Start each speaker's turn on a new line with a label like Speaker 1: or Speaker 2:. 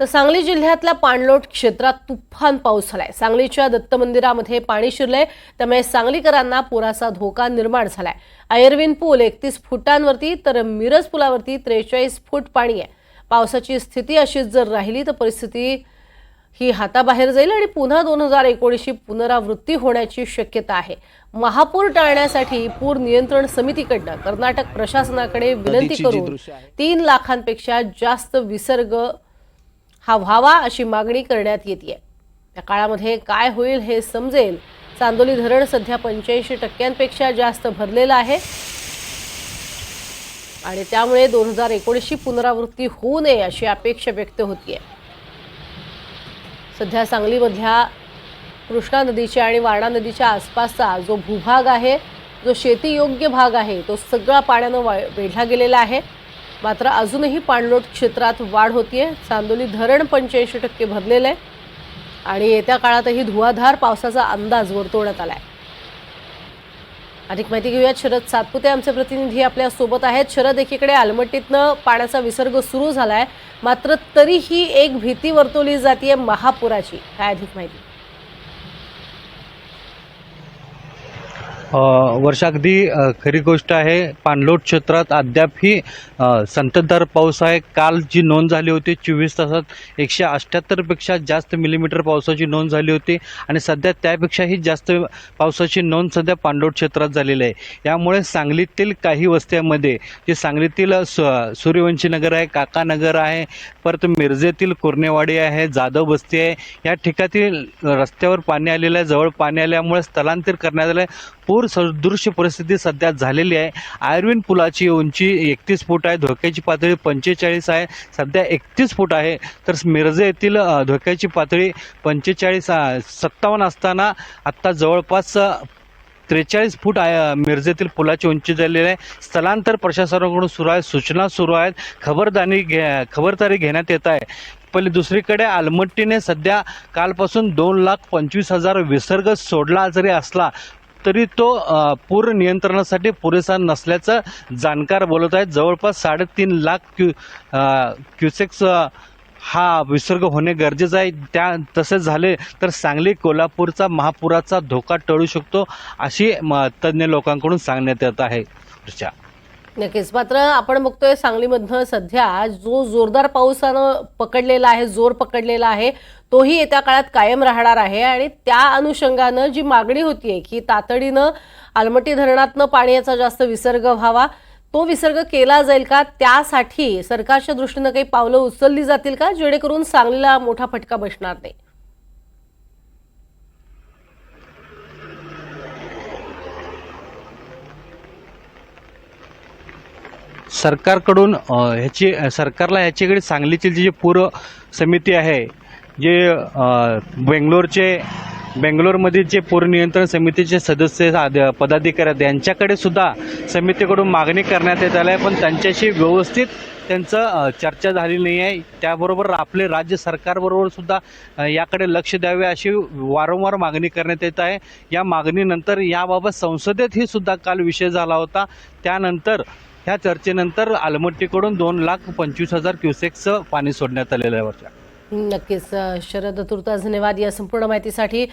Speaker 1: तर सांगली जिल्ह्यातल्या पाणलोट क्षेत्रात तुफान पाऊस झालाय. सांगलीच्या दत्त मंदिरामध्ये पाणी शिरलंय. त्यामुळे सांगलीकरांना पुराचा धोका निर्माण झालाय. आयर्विन पूल एकतीस फुटांवरती तर मिरज पुलावरती त्रेचाळीस फूट पाणी आहे. पावसाची स्थिती अशीच जर राहिली तर परिस्थिती ही हाताबाहेर जाईल आणि पुन्हा दोन हजार एकोणीसची पुनरावृत्ती होण्याची शक्यता आहे. महापूर टाळण्यासाठी पूर नियंत्रण समितीकडनं कर्नाटक प्रशासनाकडे विनंती करून. तीन लाखांपेक्षा जास्त विसर्ग हा व्हावा अशी मागणी करण्यात येते आहे त्या काळामध्ये काय होईल हे समजेल. चांदोली धरण सध्या पंच्याऐंशी टक्क्यांपेक्षा जास्त भरलेलं आहे. आणि त्यामुळे दोन हजार एकोणीसची पुनरावृत्ती होऊ नये अशी अपेक्षा व्यक्त होतीये. सध्या सांगलीमधल्या कृष्णा नदीच्या आणि वारणा नदीच्या आसपासचा जो भूभाग आहे जो शेतीयोग्य भाग आहे तो सगळा पाण्यानं वा वेढला गेलेला आहे. मात्र अजूनही पाणलोट क्षेत्रात वाढ होतीये. चांदोली धरण पंच्याऐंशी टक्के भरलेलं आहे. आणि येत्या काळातही धुवाधार पावसाचा अंदाज वर्तवण्यात आलाय. अधिक माहिती घेऊयात. शरद सातपुते आमचे प्रतिनिधी आपल्यासोबत आहेत. शरद एकीकडे आलमट्टीतनं पाण्याचा विसर्ग सुरू झालाय. मात्र तरीही एक भीती वर्तवली जाते महापुराची. काय अधिक माहिती?
Speaker 2: वर्षा अगदी खरी गोष्ट आहे. पाणलोट क्षेत्रात अद्यापही संततधार पाऊस आहे. काल जी नोंद झाली होती चोवीस तासात एकशे अठ्ठ्याहत्तरपेक्षा जास्त मिलीमीटर पावसाची नोंद झाली होती आणि सध्या त्यापेक्षाही जास्त पावसाची नोंद सध्या पाणलोट क्षेत्रात झालेली आहे. यामुळे सांगलीतील काही वस्त्यांमध्ये जे सांगलीतील सु सूर्यवंशी नगर आहे काकानगर आहे परत मिरजेतील कुर्नेवाडी आहे जाधव बस्ती आहे या ठिकाणी रस्त्यावर पाणी आलेलं आहे. जवळ पाणी आल्यामुळे स्थलांतर करण्यात आलं आहे पूर सदृश्य परिस्थिती सध्या झालेली आहे. आयर्विन पुलाची उंची एकतीस फूट आहे. धोक्याची पातळी पंचेचाळीस आहे. सध्या एकतीस फूट आहे. तर मिरजे येथील धोक्याची पातळी पंचेचाळीस सत्तावन्न असताना आत्ता जवळपास त्रेचाळीस फूट आहे. मिरजेतील पुलाची उंची झालेली आहे. स्थलांतर प्रशासनाकडून सुरू आहे. सूचना सुरू आहेत. खबरदारी घे खबरदारी घेण्यात येत आहे. पहिले दुसरीकडे आलमट्टीने सध्या कालपासून दोन लाख पंचवीस हजार विसर्ग सोडला जरी असला तरी तो पूर नियंत्रणासाठी पुरेसा नसल्याचं जाणकार बोलत आहेत. जवळपास साडेतीन लाख क्यू क्युसेक्स हा विसर्ग होणे गरजेचं आहे. त्या तसे झाले तर सांगली कोल्हापूरचा महापुराचा धोका टळू शकतो अशी म, तज्ज्ञ लोकांकडून सांगण्यात येत आहे.
Speaker 1: नक्कीच. मात्र आपण बघतोय सांगलीमधनं सध्या जो जोरदार पावसानं पकडलेला आहे जोर पकडलेला आहे तोही येत्या काळात कायम राहणार आहे आणि त्या अनुषंगानं जी मागणी होतीये की तातडीनं आलमटी धरणातनं पाण्याचा जास्त विसर्ग व्हावा तो विसर्ग केला जाईल का? त्यासाठी सरकारच्या दृष्टीनं काही पावलं उचलली जातील का? जेणेकरून सांगलीला मोठा फटका बसणार नाही.
Speaker 2: सरकारकडून ह्याची सरकारला ह्याच्याकडे सांगलीची जी पूर समिती आहे जे बेंगलोरचे बेंगलोरमध्ये जे पूर नियंत्रण समितीचे सदस्य आद- पदाधिकारी आहेत यांच्याकडे सुद्धा समितीकडून मागणी करण्यात येत आली आहे. पण त्यांच्याशी व्यवस्थित त्यांचं चर्चा झाली नाही आहे. त्याबरोबर आपले राज्य सरकारबरोबर सुद्धा याकडे लक्ष द्यावे अशी वारंवार मागणी करण्यात येत आहे. या मागणीनंतर याबाबत संसदेतही सुद्धा काल विषय झाला होता. त्यानंतर ह्या चर्चेनंतर आलमट्टीकडून दोन लाख पंचवीस हजार क्युसेक्सचं पाणी सोडण्यात आलेलं आहे वर्षा
Speaker 1: नक्कीच शरद तुर्तास धन्यवाद या संपूर्ण माहितीसाठी.